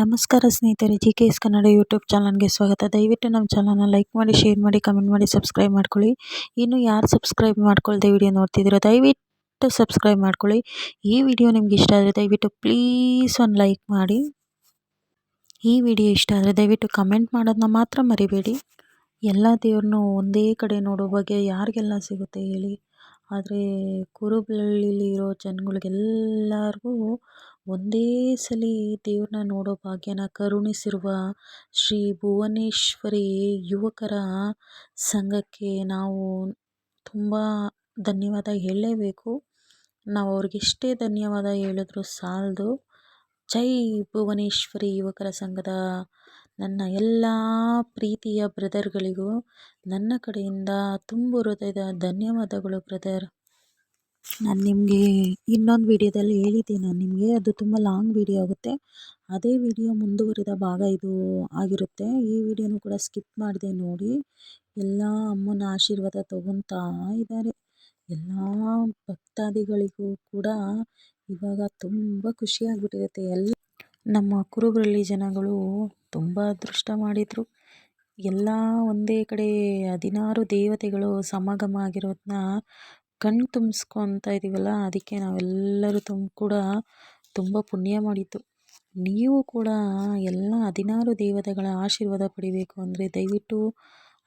ನಮಸ್ಕಾರ ಸ್ನೇಹಿತರೆ G K S Kannada YouTube ಚಾನಲ್ಗೆ ಸ್ವಾಗತ. ದಯವಿಟ್ಟು ನಮ್ಮ ಚಾನಲ್ನ ಲೈಕ್ ಮಾಡಿ, ಶೇರ್ ಮಾಡಿ, ಕಮೆಂಟ್ ಮಾಡಿ, ಸಬ್ಸ್ಕ್ರೈಬ್ ಮಾಡ್ಕೊಳ್ಳಿ. ಇನ್ನು ಯಾರು ಸಬ್ಸ್ಕ್ರೈಬ್ ಮಾಡ್ಕೊಳ್ಳದೆ ವಿಡಿಯೋ ನೋಡ್ತಿದ್ದೀರೋ, ದಯವಿಟ್ಟು ಸಬ್ಸ್ಕ್ರೈಬ್ ಮಾಡ್ಕೊಳ್ಳಿ. ಈ ವಿಡಿಯೋ ನಿಮ್ಗೆ ಇಷ್ಟ ಆದರೆ ದಯವಿಟ್ಟು ಪ್ಲೀಸ್ ಒಂದು ಲೈಕ್ ಮಾಡಿ. ಈ ವಿಡಿಯೋ ಇಷ್ಟ ಆದರೆ ದಯವಿಟ್ಟು ಕಮೆಂಟ್ ಮಾಡೋದನ್ನ ಮಾತ್ರ ಮರಿಬೇಡಿ. ಎಲ್ಲ ದೇವ್ರನ್ನೂ ಒಂದೇ ಕಡೆ ನೋಡೋ ಬಗ್ಗೆ ಯಾರಿಗೆಲ್ಲ ಸಿಗುತ್ತೆ ಹೇಳಿ. ಆದರೆ ಕುರುಬಳ್ಳಿಲಿ ಇರೋ ಜನಗಳಿಗೆಲ್ಲರಿಗೂ ಒಂದೇ ಸಲ ದೇವ್ರನ್ನ ನೋಡೋ ಭಾಗ್ಯನ ಕರುಣಿಸಿರುವ ಶ್ರೀ ಭುವನೇಶ್ವರಿ ಯುವಕರ ಸಂಘಕ್ಕೆ ನಾವು ತುಂಬ ಧನ್ಯವಾದ ಹೇಳಲೇಬೇಕು. ನಾವು ಅವ್ರಿಗೆಷ್ಟೇ ಧನ್ಯವಾದ ಹೇಳಿದ್ರು ಸಾಲದು. ಜೈ ಭುವನೇಶ್ವರಿ ಯುವಕರ ಸಂಘದ ನನ್ನ ಎಲ್ಲ ಪ್ರೀತಿಯ ಬ್ರದರ್ಗಳಿಗೂ ನನ್ನ ಕಡೆಯಿಂದ ತುಂಬು ಹೃದಯದ ಧನ್ಯವಾದಗಳು ಬ್ರದರ್. ನಾನು ನಿಮಗೆ ಇನ್ನೊಂದು ವಿಡಿಯೋದಲ್ಲಿ ಹೇಳಿದ್ದೀನಿ ನಾನು ನಿಮಗೆ. ಅದು ತುಂಬ ಲಾಂಗ್ ವಿಡಿಯೋ ಆಗುತ್ತೆ. ಅದೇ ವಿಡಿಯೋ ಮುಂದುವರಿದ ಭಾಗ ಇದು ಆಗಿರುತ್ತೆ. ಈ ವಿಡಿಯೋನು ಕೂಡ ಸ್ಕಿಪ್ ಮಾಡಿದೆ ನೋಡಿ. ಎಲ್ಲ ಅಮ್ಮನ ಆಶೀರ್ವಾದ ತಗೊತಾ ಇದ್ದಾರೆ. ಎಲ್ಲ ಭಕ್ತಾದಿಗಳಿಗೂ ಕೂಡ ಇವಾಗ ತುಂಬ ಖುಷಿಯಾಗ್ಬಿಟ್ಟಿರುತ್ತೆ ಎಲ್ಲ ನಮ್ಮ ಕುರುಬರಲ್ಲಿ ಜನಗಳು ತುಂಬ ಅದೃಷ್ಟ ಮಾಡಿದರು. ಎಲ್ಲ ಒಂದೇ ಕಡೆ ಹದಿನಾರು ದೇವತೆಗಳು ಸಮಾಗಮ ಆಗಿರೋದನ್ನ ಕಣ್ಣು ತುಂಬಿಸ್ಕೊತಾ ಇದ್ದೀವಲ್ಲ ಅದಕ್ಕೆ ನಾವೆಲ್ಲರೂ ತುಂಬ ಕೂಡ ತುಂಬ ಪುಣ್ಯ ಮಾಡಿತ್ತು ನೀವು ಕೂಡ ಎಲ್ಲ ಹದಿನಾರು ದೇವತೆಗಳ ಆಶೀರ್ವಾದ ಪಡಿಬೇಕು ಅಂದರೆ ದಯವಿಟ್ಟು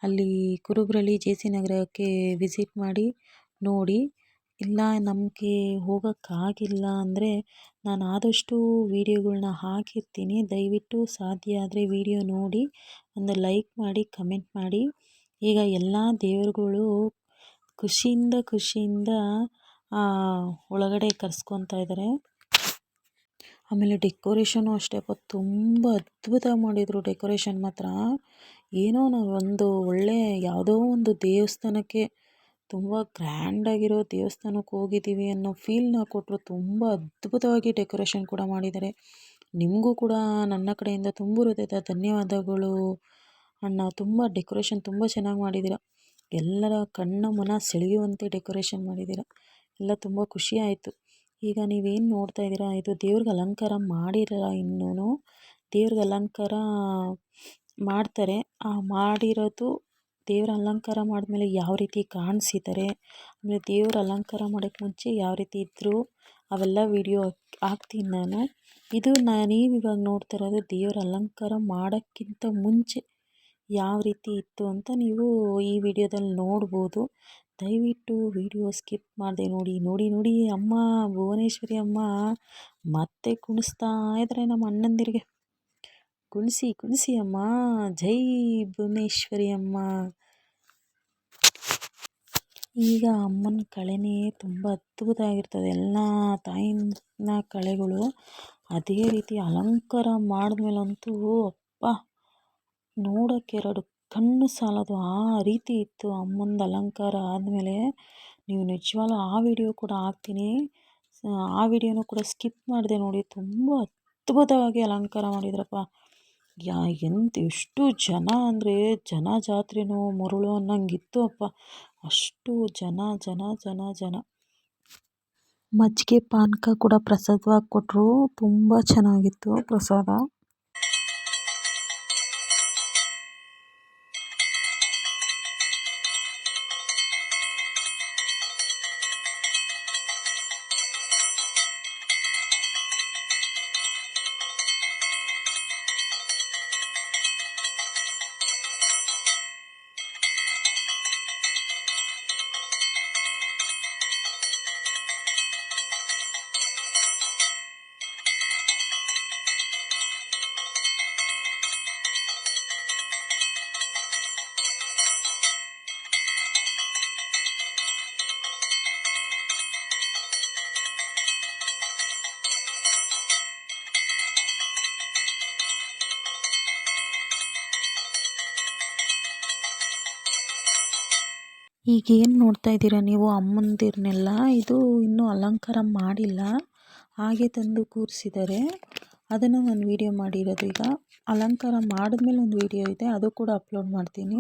ಅಲ್ಲಿ ಕುರುಬ್ರಳ್ಳಿ ಜೆ ಸಿ ನಗರಕ್ಕೆ ವಿಸಿಟ್ ಮಾಡಿ, ನೋಡಿ. ಇಲ್ಲ, ನಮಗೆ ಹೋಗೋಕ್ಕಾಗಿಲ್ಲ ಅಂದರೆ ನಾನು ಆದಷ್ಟು ವೀಡಿಯೋಗಳನ್ನ ಹಾಕಿರ್ತೀನಿ. ದಯವಿಟ್ಟು ಸಾಧ್ಯ ಆದರೆ ವೀಡಿಯೋ ನೋಡಿ, ಒಂದು ಲೈಕ್ ಮಾಡಿ, ಕಮೆಂಟ್ ಮಾಡಿ. ಈಗ ಎಲ್ಲ ದೇವರುಗಳು ಖುಷಿಯಿಂದ ಖುಷಿಯಿಂದ ಒಳಗಡೆ ಕರ್ಸ್ಕೊತಾ ಇದ್ದಾರೆ ಆಮೇಲೆ ಡೆಕೋರೇಷನು ಅಷ್ಟೇ ತುಂಬ ಅದ್ಭುತವಾಗಿ ಮಾಡಿದರು ಡೆಕೋರೇಷನ್ ಮಾತ್ರ. ಏನೋ ನಾವು ಒಂದು ಒಳ್ಳೆ ಯಾವುದೋ ಒಂದು ದೇವಸ್ಥಾನಕ್ಕೆ ತುಂಬ ಗ್ರ್ಯಾಂಡಾಗಿರೋ ದೇವಸ್ಥಾನಕ್ಕೆ ಹೋಗಿದ್ದೀವಿ ಅನ್ನೋ ಫೀಲ್ನ ಕೊಟ್ಟರು ತುಂಬ ಅದ್ಭುತವಾಗಿ ಡೆಕೋರೇಷನ್ ಕೂಡ ಮಾಡಿದ್ದಾರೆ. ನಿಮಗೂ ಕೂಡ ನನ್ನ ಕಡೆಯಿಂದ ತುಂಬ ಹೃದಯದ ಧನ್ಯವಾದಗಳು. ಅಣ್ಣ, ತುಂಬ ಡೆಕೋರೇಷನ್ ತುಂಬ ಚೆನ್ನಾಗಿ ಮಾಡಿದ್ದೀರ. ಎಲ್ಲರ ಕಣ್ಣು ಮನ ಸೆಳೆಯುವಂತೆ ಡೆಕೋರೇಷನ್ ಮಾಡಿದ್ದೀರ? ಎಲ್ಲ ತುಂಬ ಖುಷಿ ಆಯಿತು. ಈಗ ನೀವೇನು ನೋಡ್ತಾ ಇದ್ದೀರಾ? ಇದು ದೇವ್ರಿಗೆ ಅಲಂಕಾರ ಮಾಡಿರಲ್ಲ ಇನ್ನೂ ದೇವ್ರಿಗೆ ಅಲಂಕಾರ ಮಾಡ್ತಾರೆ. ಆ ಮಾಡಿರೋದು ದೇವ್ರ ಅಲಂಕಾರ ಮಾಡಿದ್ಮೇಲೆ ಯಾವ ರೀತಿ ಕಾಣಿಸಿದ್ದಾರೆ ಆಮೇಲೆ ದೇವ್ರ ಅಲಂಕಾರ ಮಾಡೋಕ್ಕೆ ಮುಂಚೆ ಯಾವ ರೀತಿ ಇದ್ದರು ಅವೆಲ್ಲ ವಿಡಿಯೋ ಹಾಕ್ತೀನಿ ನಾನು. ಇದು ನಾನು ನೀವಿವಾಗ ನೋಡ್ತಾ ಇರೋದು ದೇವ್ರ ಅಲಂಕಾರ ಮಾಡೋಕ್ಕಿಂತ ಮುಂಚೆ ಯಾವ ರೀತಿ ಇತ್ತು ಅಂತ ನೀವು ಈ ವಿಡಿಯೋದಲ್ಲಿ ನೋಡ್ಬೋದು. ದಯವಿಟ್ಟು ವಿಡಿಯೋ ಸ್ಕಿಪ್ ಮಾಡಿದೆ ನೋಡಿ ನೋಡಿ ನೋಡಿ ಅಮ್ಮ, ಭುವನೇಶ್ವರಿ ಅಮ್ಮ, ಮತ್ತೆ ಕುಣಿಸ್ತಾ ಇದ್ದಾರೆ ನಮ್ಮ ಅಣ್ಣಂದಿರಿಗೆ. ಕುಣಿಸಿ ಕುಣಿಸಿ ಅಮ್ಮ. ಜೈ ಭುವನೇಶ್ವರಿ ಅಮ್ಮ. ಈಗ ಅಮ್ಮನ ಕಳೆನೇ ತುಂಬ ಅದ್ಭುತ ಆಗಿರ್ತದೆ ಎಲ್ಲ ತಾಯಿನ ಕಳೆಗಳು ಅದೇ ರೀತಿ ಅಲಂಕಾರ ಮಾಡಿದ್ಮೇಲಂತೂ ಅಪ್ಪ ನೋಡೋಕ್ಕೆ ಎರಡು ಕಣ್ಣು ಸಾಲದು ಆ ರೀತಿ ಇತ್ತು ಅಮ್ಮಂದು ಅಲಂಕಾರ ಆದಮೇಲೆ. ನೀವು ನಿಜವಾಗ್ಲೂ ಆ ವಿಡಿಯೋ ಕೂಡ ಹಾಕ್ತೀನಿ. ಆ ವಿಡಿಯೋನೂ ಕೂಡ ಸ್ಕಿಪ್ ಮಾಡಿದೆ ನೋಡಿ. ತುಂಬ ಅದ್ಭುತವಾಗಿ ಅಲಂಕಾರ ಮಾಡಿದ್ರಪ್ಪ. ಯಾ, ಎಂತ ಎಷ್ಟು ಜನ ಅಂದರೆ ಜನ ಜಾತ್ರೆನೋ ಮರುಳು ಅನ್ನಂಗಿತ್ತು ಅಪ್ಪ. ಅಷ್ಟು ಜನ ಜನ ಜನ ಜನ. ಮಜ್ಜಿಗೆ ಪಾನಕ ಕೂಡ ಪ್ರಸಾದವಾಗಿ ಕೊಟ್ಟರು ತುಂಬ ಚೆನ್ನಾಗಿತ್ತು ಪ್ರಸಾದ. ಈಗೇನು ನೋಡ್ತಾ ಇದ್ದೀರಾ ನೀವು? ಅಮ್ಮಂದಿರನ್ನೆಲ್ಲ ಇದು ಇನ್ನೂ ಅಲಂಕಾರ ಮಾಡಿಲ್ಲ. ಹಾಗೆ ತಂದು ಕೂರಿಸಿದ್ದಾರೆ. ಅದನ್ನು ನಾನು ವೀಡಿಯೋ ಮಾಡಿರೋದು ಈಗ. ಅಲಂಕಾರ ಮಾಡಿದ್ಮೇಲೆ ಒಂದು ವೀಡಿಯೋ ಇದೆ. ಅದು ಕೂಡ ಅಪ್ಲೋಡ್ ಮಾಡ್ತೀನಿ.